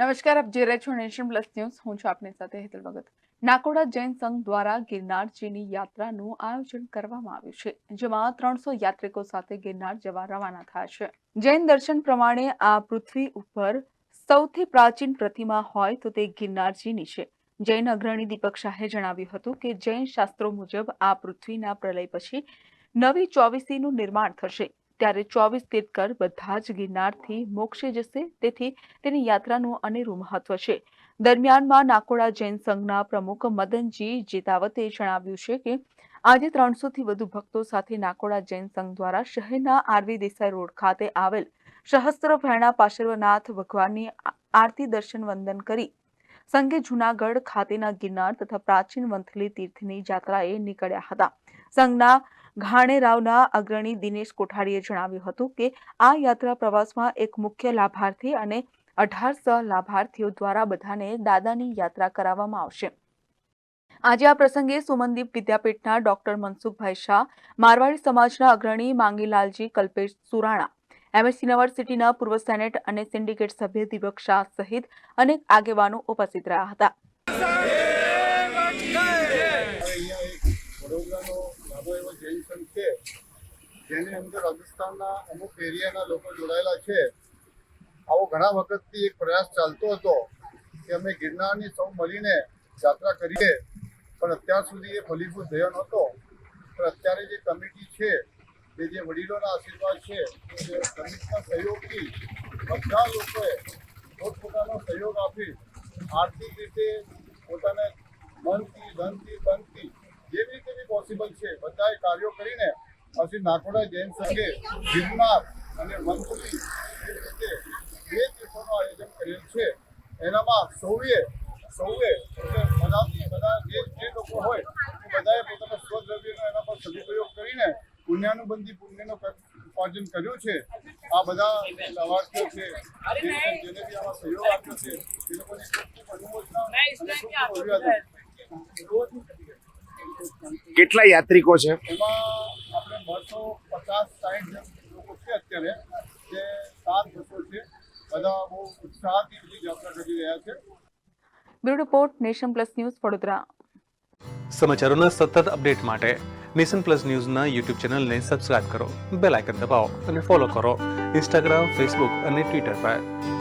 નમસ્કાર, આપ જે રહ્યા છો નેશન પ્લસ ન્યૂઝ. હું છું આપની સાથે હેતલ ભગત. નાકોડા જૈન સંઘ દ્વારા ગિરનારજીની યાત્રાનું આયોજન કરવામાં આવ્યું છે, જેમાં ત્રણસો યાત્રિકો સાથે ગિરનાર જવા રવાના થયા છે. જૈન દર્શન પ્રમાણે આ પૃથ્વી ઉપર સૌથી પ્રાચીન પ્રતિમા હોય તો તે ગિરનારજીની છે. જૈન અગ્રણી દીપક શાહે જણાવ્યું હતું કે જૈન શાસ્ત્રો મુજબ આ પૃથ્વીના પ્રલય પછી નવી ચોવીસીનું નિર્માણ થશે. ત્યારે ચોવીસ તીર્થકર બધા જ ગિરનારથી મોક્ષે જશે. તેથી તેની યાત્રાનું અનેરું મહત્વ છે. દરમિયાનમાં નાકોડા જૈન સંઘના પ્રમુખ મદનજી જેતાવતે જણાવ્યું છે કે, આજે ત્રણસોથી વધુ ભક્તો સાથે નાકોડા જૈન સંઘ દ્વારા શહેરના આરવી દેસાઈ રોડ ખાતે આવેલ સહસ્ત્ર ભેરણા પાર્શ્વનાથ ભગવાનની આરતી દર્શન વંદન કરી. સંઘે જૂનાગઢ ખાતેના ગિરનાર તથા પ્રાચીન વંથલી તીર્થની યાત્રાએ નીકળ્યા હતા. સંઘના ઘાણેરાવના અગ્રણી દિનેશ કોઠારીએ જણાવ્યું હતું કે આ યાત્રા પ્રવાસમાં એક મુખ્ય લાભાર્થી અને અઢાર લાભાર્થીઓ દ્વારા બધાને દાદાની યાત્રા કરાવવામાં આવશે. આજે આ પ્રસંગે સુમનદીપ વિદ્યાપીઠના ડોક્ટર મનસુખભાઈ શાહ, મારવાડી સમાજના અગ્રણી માંગીલાલજી કલ્પેશ સુરાણા એમએસ યુનિવર્સિટીના પૂર્વ સેનેટ અને સિન્ડિકેટ સભ્ય દીપક શાહ સહિત અનેક આગેવાનો ઉપસ્થિત રહ્યા હતા અહીંયા એક વડોદરાનો નાનો એવો જૈન સંઘ છે જેની અંદર રાજસ્થાનના અમુક એરિયાના લોકો જોડાયેલા છે. આવો ઘણા વખતથી એક પ્રયાસ ચાલતો હતો કે અમે ગિરનારની સૌ મળીને યાત્રા કરીએ, પણ અત્યાર સુધી એ ફલીભૂત થયો નહોતો. પણ અત્યારે જે કમિટી છે કે જે વડીલોના આશીર્વાદ છે કમિટીના સહયોગથી બધા લોકોએ પોતપોતાનો સહયોગ આપી આર્થિક રીતે પોતાને મનથી, ધનથી તનથી જેવી રીતે બી પોસિબલ છે, બધાએ કાર્યો કરીને પછી નાકોડા જૈન સંઘે ગિરનાર અને એ રીતે બે તીર્થોનું આયોજન કરેલ છે. એનામાં સૌએ સૌએ બધાથી બધા જે જે લોકો હોય એ બધાએ પોતાના સ્વદ્રવ્યનો એના પર સદુપયોગ કરીને પુણ્યાનુબંધી પુણ્યનો ઉપાર્જન કર્યું છે. આ બધા લાભાર્થીઓ છે જેને બી આમાં સહયોગ આપ્યો છે એ લોકોની ખૂબ ખૂબ અનુમોદના કેટલા યાત્રિકો છે? એમાં બસો પચાસ સાઠ લોકો છે અત્યારે જે સાત બસો છે બધા બહુ ઉત્સાહથી બધી યાત્રા કરી રહ્યા છે. Bureau report nation plus news Vadodara. સમાચારોના સતત અપડેટ માટે નેશન પ્લસ ન્યૂઝના યુટ્યુબ ચેનલને સબસ્ક્રાઇબ કરો બેલ આઇકન દબાવો અને ફોલો કરો ઇન્સ્ટાગ્રામ ફેસબુક અને ટ્વિટર પર.